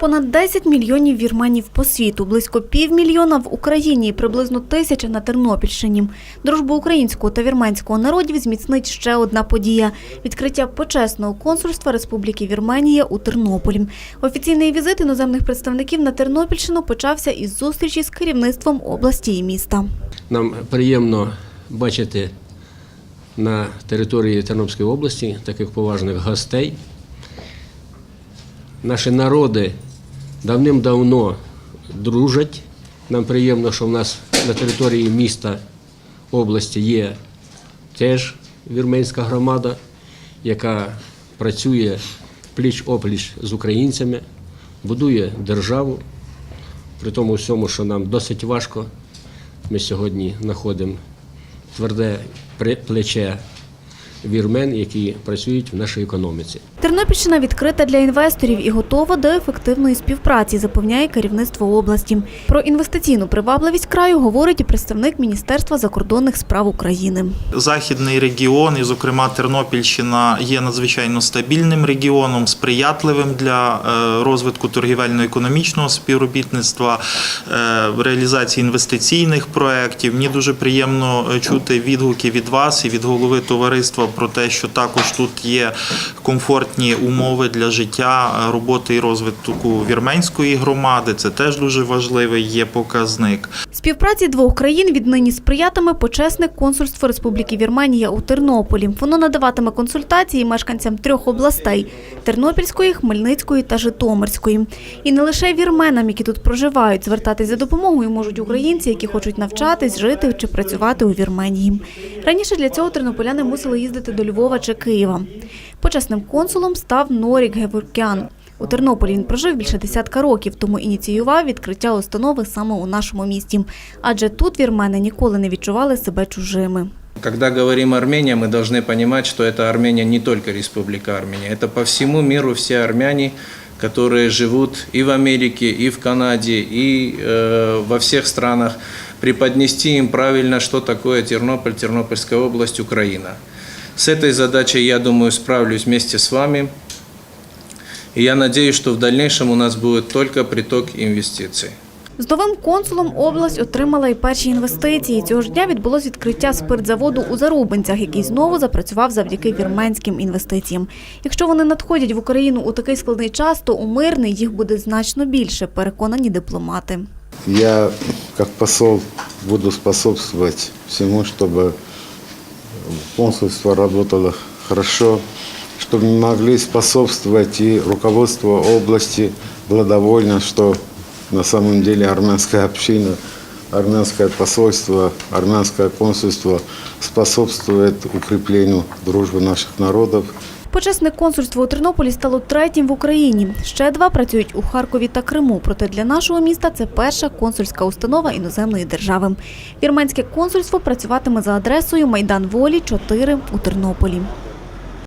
Понад 10 мільйонів вірменів по світу, близько півмільйона в Україні і приблизно тисяча на Тернопільщині. Дружбу українського та вірменського народів зміцнить ще одна подія – відкриття почесного консульства Республіки Вірменія у Тернополі. Офіційний візит іноземних представників на Тернопільщину почався із зустрічі з керівництвом області і міста. Нам приємно бачити на території Тернопільської області таких поважних гостей. Наші народи давним-давно дружать. Нам приємно, що в нас на території міста області є теж вірменська громада, яка працює пліч-опліч з українцями, будує державу. При тому всьому, що нам досить важко, ми сьогодні знаходимо тверде плече вірмен, які працюють в нашій економіці. Тернопільщина відкрита для інвесторів і готова до ефективної співпраці, запевняє керівництво області. Про інвестиційну привабливість краю говорить і представник Міністерства закордонних справ України. Західний регіон, і, зокрема, Тернопільщина є надзвичайно стабільним регіоном, сприятливим для е, розвитку торгівельно-економічного співробітництва, е, реалізації інвестиційних проєктів. Мені дуже приємно е, чути відгуки від вас і від голови товариства про те, що також тут є комфортні умови для життя, е, роботи і розвитку вірменської громади. Це теж дуже важливий є показник. Співпраці двох країн віднині сприятиме почесне консульство Республіки Вірменія у Тернополі. Воно надаватиме консультації мешканцям трьох областей – Тернопільської, Хмельницької та Житомирської. І не лише вірменам, які тут проживають, звертатись за допомогою можуть українці, які хочуть навчатись, жити чи працювати у Вірменії. Раніше для цього тернополяни мусили їздити до Львова чи Києва. Почесним консулом став Норік Геворкян. У Тернополі він прожив більше десятка років, тому ініціював відкриття установи саме у нашому місті. Адже тут вірмени ніколи не відчували себе чужими. Когда говорим Армения, мы должны понимать, что это Армения не только Республика Армения. Это по всему миру все армяне, которые живут и в Америке, и в Канаде, и э, во всех странах, преподнести им правильно, что такое Тернополь, Тернопольская область, Украина. С этой задачей, я думаю, справлюсь вместе с вами. И я надеюсь, что в дальнейшем у нас будет только приток инвестиций. З новим консулом область отримала і перші інвестиції. Цього ж дня відбулось відкриття спиртзаводу у Зарубинцях, який знову запрацював завдяки вірменським інвестиціям. Якщо вони надходять в Україну у такий складний час, то у мирний їх буде значно більше, переконані дипломати. Я, как посол, буду способствовать всему, чтобы консульство работало хорошо, чтобы могли способствовать и руководство области было довольно, что на самом деле армянская община, армянское посольство, армянское консульство способствует укреплению дружбы наших народов. Почесне консульство у Тернополі стало третім в Україні. Ще два працюють у Харкові та Криму. Проте для нашого міста це перша консульська установа іноземної держави. Вірменське консульство працюватиме за адресою Майдан Волі 4 у Тернополі.